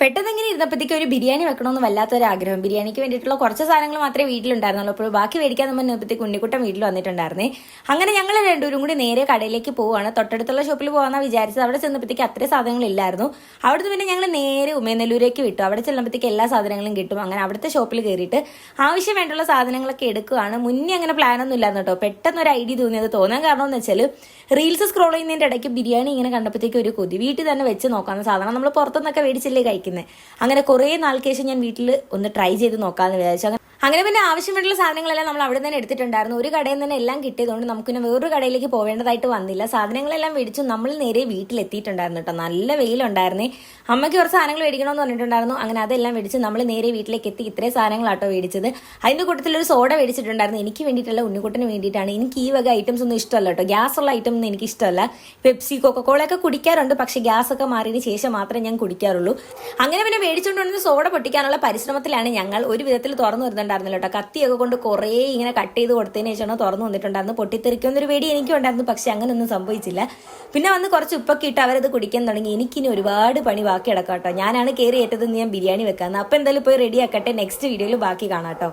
പെട്ടെന്ന് ഇങ്ങനെ ഇരുന്നപ്പോഴത്തേക്ക് ഒരു ബിരിയാണി വെക്കണമെന്ന് വല്ലാത്തൊരു ആഗ്രഹം. ബിരിയാണിക്ക് വേണ്ടിയിട്ടുള്ള കുറച്ച് സാധനങ്ങൾ മാത്രമേ വീട്ടിലുണ്ടായിരുന്നുള്ളൂ. അപ്പോൾ ബാക്കി മേടിക്കാൻ നിന്നപ്പോഴത്തേക്ക് ഉണ്ണിക്കുട്ടൻ വീട്ടിൽ വന്നിട്ടുണ്ടായിരുന്നേ. അങ്ങനെ ഞങ്ങൾ രണ്ടുപേരും കൂടി നേരെ കടയിലേക്ക് പോവുകയാണ്. തൊട്ടടുത്തുള്ള ഷോപ്പിൽ പോകാമെന്നാണ് വിചാരിച്ചത്. അവിടെ ചെന്നപ്പോഴത്തേക്ക് അത്രയും സാധനങ്ങളില്ലായിരുന്നു. അവിടുന്ന് പിന്നെ ഞങ്ങൾ നേരെ ഉമയനെല്ലൂരേക്ക് വിട്ടു. അവിടെ ചെല്ലുമ്പോഴത്തേക്ക് എല്ലാ സാധനങ്ങളും കിട്ടും. അങ്ങനെ അവിടുത്തെ ഷോപ്പിൽ കയറിയിട്ട് ആവശ്യം വേണ്ടുള്ള സാധനങ്ങളൊക്കെ എടുക്കുകയാണ്. മുന്നേ അങ്ങനെ പ്ലാനൊന്നും ഇല്ലായിരുന്നു കേട്ടോ. പെട്ടെന്ന് ഒരു ഐഡിയ തോന്നിയത് തോന്നാൻ കാരണം എന്ന് വെച്ചാൽ റീൽസ് സ്ക്രോൾ ചെയ്യുന്നതിന്റെ ഇടയ്ക്ക് ബിരിയാണി ഇങ്ങനെ കണ്ടപ്പോഴത്തേക്ക് ഒരു കൊതി. വീട്ടിൽ തന്നെ വെച്ച് നോക്കാവുന്ന സാധനം. നമ്മൾ പുറത്തുനിന്നൊക്കെ മേടിച്ചില്ലേ കഴിക്കുന്നത് അങ്ങനെ കുറേ നാൾക്ക് ശേഷം ഞാൻ വീട്ടിൽ ഒന്ന് ട്രൈ ചെയ്ത് നോക്കാമെന്ന് വിചാരിച്ചു. അങ്ങനെ- പിന്നെ ആവശ്യമായിട്ടുള്ള സാധനങ്ങളെല്ലാം നമ്മൾ അവിടെ നിന്ന് എടുത്തിട്ടുണ്ടായിരുന്നു. ഒരു കടയിൽ തന്നെ എല്ലാം കിട്ടിയതുകൊണ്ട് നമുക്ക് പിന്നെ വേറൊരു കടയിലേക്ക് പോവേണ്ടതായിട്ട് വന്നില്ല. സാധനങ്ങളെല്ലാം മേടിച്ചു നമ്മൾ നേരെ വീട്ടിലെത്തിയിട്ടുണ്ടായിരുന്നു കേട്ടോ. നല്ല വെയിലുണ്ടായിരുന്നേ. അമ്മയ്ക്ക് കുറച്ച് സാധനങ്ങൾ മേടിക്കണമെന്ന് പറഞ്ഞിട്ടുണ്ടായിരുന്നു. അങ്ങനെ അതെല്ലാം മേടിച്ച് നമ്മൾ നേരെ വീട്ടിലേക്ക് എത്തി ഇത്രയും സാധനങ്ങളാട്ടോ മേടിച്ചത്. അതിന്റെ കൂട്ടത്തിൽ ഒരു സോഡ മേടിച്ചിട്ടുണ്ടായിരുന്നു. എനിക്ക് വേണ്ടിയിട്ടുള്ള ഉണ്ണിക്കുട്ടിന് വേണ്ടിയിട്ടാണ്. എനിക്ക് ഈ വക ഐറ്റംസ് ഒന്നും ഇഷ്ടമല്ല കേട്ടോ. ഗ്യാസ് ഉള്ള ഐറ്റം ഒന്നും എനിക്ക് ഇഷ്ടമല്ല. പെപ്സി കൊക്കക്കോള ഒക്കെ കുടിക്കാറുണ്ട്. പക്ഷേ ഗ്യാസ് ഒക്കെ മാറിയതിന് ശേഷം മാത്രമേ ഞാൻ കുടിക്കാറുള്ളൂ. അങ്ങനെ പിന്നെ മേടിച്ചുകൊണ്ടുവന്ന് സോഡ പൊട്ടിക്കാനുള്ള പരിശ്രമത്തിലാണ് ഞങ്ങൾ ഒരു വിധത്തിൽ തുറന്നു വരുന്നുണ്ടായിരുന്നില്ല കേട്ടോ. കത്തിയൊക്കെ കൊണ്ട് കുറേ ഇങ്ങനെ കട്ട് ചെയ്ത് കൊടുത്തതിന് ശേഷമാണ് തുറന്നു വന്നിട്ടുണ്ടായിരുന്നു പൊട്ടിത്തെറിക്കുന്നൊരു പേടി എനിക്കും ഉണ്ടായിരുന്നു. പക്ഷെ അങ്ങനെയൊന്നും സംഭവിച്ചില്ല. പിന്നെ വന്ന് കുറച്ച് ഉപ്പൊക്കെ ഇട്ട് അവരത് കുടിക്കാൻ തുടങ്ങി. എനിക്കിനി ഒരുപാട് പണി ബാക്കി കിടക്കാം കേട്ടോ. ഞാനാണ് കയറി ഏറ്റതെന്ന് ഞാൻ ബിരിയാണി വെക്കാമെന്ന് അപ്പോൾ എന്തായാലും പോയി റെഡി ആക്കട്ടെ. നെക്സ്റ്റ് വീഡിയോയിൽ ബാക്കി കാണാം കേട്ടോ.